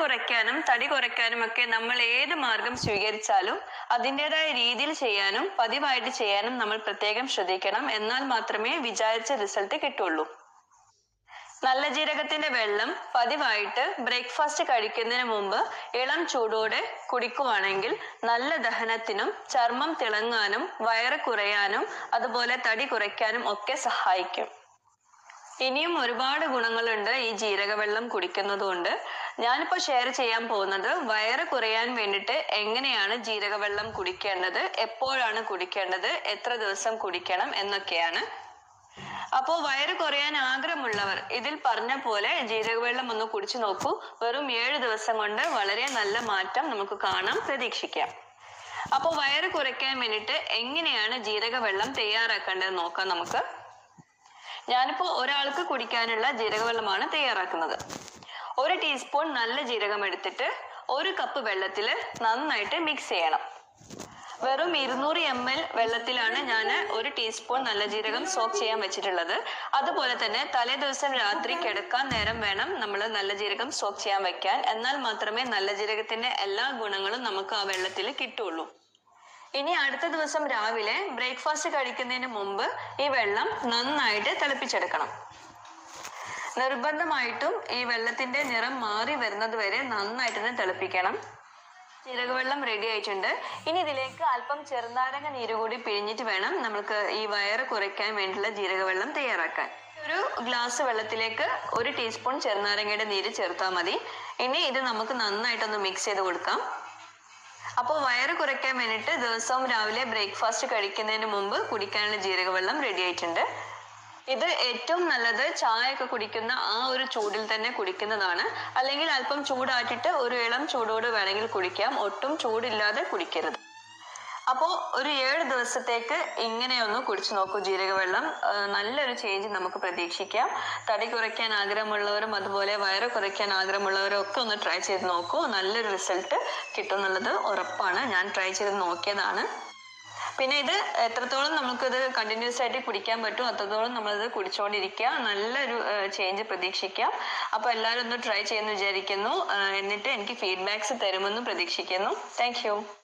കുറയ്ക്കാനും തടി കുറയ്ക്കാനും ഒക്കെ നമ്മൾ ഏത് മാർഗം സ്വീകരിച്ചാലും അതിന്റെതായ രീതിയിൽ ചെയ്യാനും പതിവായിട്ട് ചെയ്യാനും നമ്മൾ പ്രത്യേകം ശ്രദ്ധിക്കണം. എന്നാൽ മാത്രമേ വിചാരിച്ച റിസൾട്ട് കിട്ടുള്ളൂ. നല്ല ജീരകത്തിന്റെ വെള്ളം പതിവായിട്ട് ബ്രേക്ക്ഫാസ്റ്റ് കഴിക്കുന്നതിന് മുമ്പ് ഇളം ചൂടോടെ കുടിക്കുവാണെങ്കിൽ നല്ല ദഹനത്തിനും ചർമ്മം തിളങ്ങാനും വയറ് കുറയാനും അതുപോലെ തടി കുറയ്ക്കാനും ഒക്കെ സഹായിക്കും. ഇനിയും ഒരുപാട് ഗുണങ്ങളുണ്ട് ഈ ജീരകവെള്ളം കുടിക്കുന്നതുകൊണ്ട്. ഞാനിപ്പോ ഷെയർ ചെയ്യാൻ പോകുന്നത് വയറ് കുറയാൻ വേണ്ടിട്ട് എങ്ങനെയാണ് ജീരകവെള്ളം കുടിക്കേണ്ടത് എപ്പോഴാണ് കുടിക്കേണ്ടത് എത്ര ദിവസം കുടിക്കണം എന്നൊക്കെയാണ്. അപ്പോ വയറ് കുറയാൻ ആഗ്രഹമുള്ളവർ ഇതിൽ പറഞ്ഞ പോലെ ജീരകവെള്ളം ഒന്ന് കുടിച്ചു നോക്കൂ. വെറും ഏഴ് ദിവസം കൊണ്ട് വളരെ നല്ല മാറ്റം നമുക്ക് കാണാം പ്രതീക്ഷിക്കാം. അപ്പോൾ വയറ് കുറയ്ക്കാൻ വേണ്ടിയിട്ട് എങ്ങനെയാണ് ജീരകവെള്ളം തയ്യാറാക്കേണ്ടത് നോക്കാം നമുക്ക്. ഞാനിപ്പോ ഒരാൾക്ക് കുടിക്കാനുള്ള ജീരകവെള്ളമാണ് തയ്യാറാക്കുന്നത്. ഒരു ടീസ്പൂൺ നല്ല ജീരകം എടുത്തിട്ട് ഒരു കപ്പ് വെള്ളത്തിൽ നന്നായിട്ട് മിക്സ് ചെയ്യണം. വെറും ഇരുന്നൂറ് എം എൽ വെള്ളത്തിലാണ് ഞാൻ ഒരു ടീസ്പൂൺ നല്ല ജീരകം സോക്ക് ചെയ്യാൻ വെച്ചിട്ടുള്ളത്. അതുപോലെ തന്നെ തലേ ദിവസം രാത്രി കിടക്കാൻ നേരം വേണം നമ്മൾ നല്ല ജീരകം സോക്ക് ചെയ്യാൻ വെക്കാൻ. എന്നാൽ മാത്രമേ നല്ല ജീരകത്തിന്റെ എല്ലാ ഗുണങ്ങളും നമുക്ക് ആ വെള്ളത്തിൽ കിട്ടുള്ളൂ. ഇനി അടുത്ത ദിവസം രാവിലെ ബ്രേക്ക്ഫാസ്റ്റ് കഴിക്കുന്നതിന് മുമ്പ് ഈ വെള്ളം നന്നായിട്ട് തിളപ്പിച്ചെടുക്കണം. നിർബന്ധമായിട്ടും ഈ വെള്ളത്തിന്റെ നിറം മാറി വരുന്നത് വരെ നന്നായിട്ട് തന്നെ തിളപ്പിക്കണം ജീരകവെള്ളം റെഡി ആയിട്ടുണ്ട്. ഇനി ഇതിലേക്ക് അല്പം ചെറുനാരങ്ങ നീര് കൂടി പിഴിഞ്ഞിട്ട് വേണം നമുക്ക് ഈ വയറ് കുറയ്ക്കാൻ വേണ്ടിയുള്ള ജീരകവെള്ളം തയ്യാറാക്കാൻ. ഒരു ഗ്ലാസ് വെള്ളത്തിലേക്ക് ഒരു ടീസ്പൂൺ ചെറുനാരങ്ങയുടെ നീര് ചേർത്താൽ മതി. ഇനി ഇത് നമുക്ക് നന്നായിട്ടൊന്ന് മിക്സ് ചെയ്ത് കൊടുക്കാം. അപ്പോൾ വയറ് കുറയ്ക്കാൻ വേണ്ടിയിട്ട് ദിവസവും രാവിലെ ബ്രേക്ക്ഫാസ്റ്റ് കഴിക്കുന്നതിന് മുമ്പ് കുടിക്കാനുള്ള ജീരകവെള്ളം റെഡി ആയിട്ടുണ്ട്. ഇത് ഏറ്റവും നല്ലത് ചായയൊക്കെ കുടിക്കുന്ന ആ ഒരു ചൂടിൽ തന്നെ കുടിക്കുന്നതാണ്. അല്ലെങ്കിൽ അല്പം ചൂടാറ്റിട്ട് ഒരു ഇളം ചൂടോട് വേണമെങ്കിൽ കുടിക്കാം. ഒട്ടും ചൂടില്ലാതെ കുടിക്കരുത്. അപ്പോൾ ഒരു ഏഴ് ദിവസത്തേക്ക് ഇങ്ങനെ ഒന്ന് കുടിച്ചു നോക്കൂ ജീരകവെള്ളം. നല്ലൊരു ചേഞ്ച് നമുക്ക് പ്രതീക്ഷിക്കാം. തടി കുറയ്ക്കാൻ ആഗ്രഹമുള്ളവരും അതുപോലെ വയറ് കുറയ്ക്കാൻ ആഗ്രഹമുള്ളവരും ഒക്കെ ഒന്ന് ട്രൈ ചെയ്ത് നോക്കൂ. നല്ലൊരു റിസൾട്ട് കിട്ടും എന്നുള്ളത് ഉറപ്പാണ്. ഞാൻ ട്രൈ ചെയ്ത് നോക്കിയതാണ്. പിന്നെ ഇത് എത്രത്തോളം നമുക്കിത് കണ്ടിന്യൂസ് ആയിട്ട് കുടിക്കാൻ പറ്റും അത്രത്തോളം നമ്മളിത് കുടിച്ചുകൊണ്ടിരിക്കുക നല്ലൊരു ചേഞ്ച് പ്രതീക്ഷിക്കാം. അപ്പൊ എല്ലാവരും ഒന്ന് ട്രൈ ചെയ്യുമെന്ന് വിചാരിക്കുന്നു. എന്നിട്ട് എനിക്ക് ഫീഡ്ബാക്സ് തരുമെന്ന് പ്രതീക്ഷിക്കുന്നു. താങ്ക്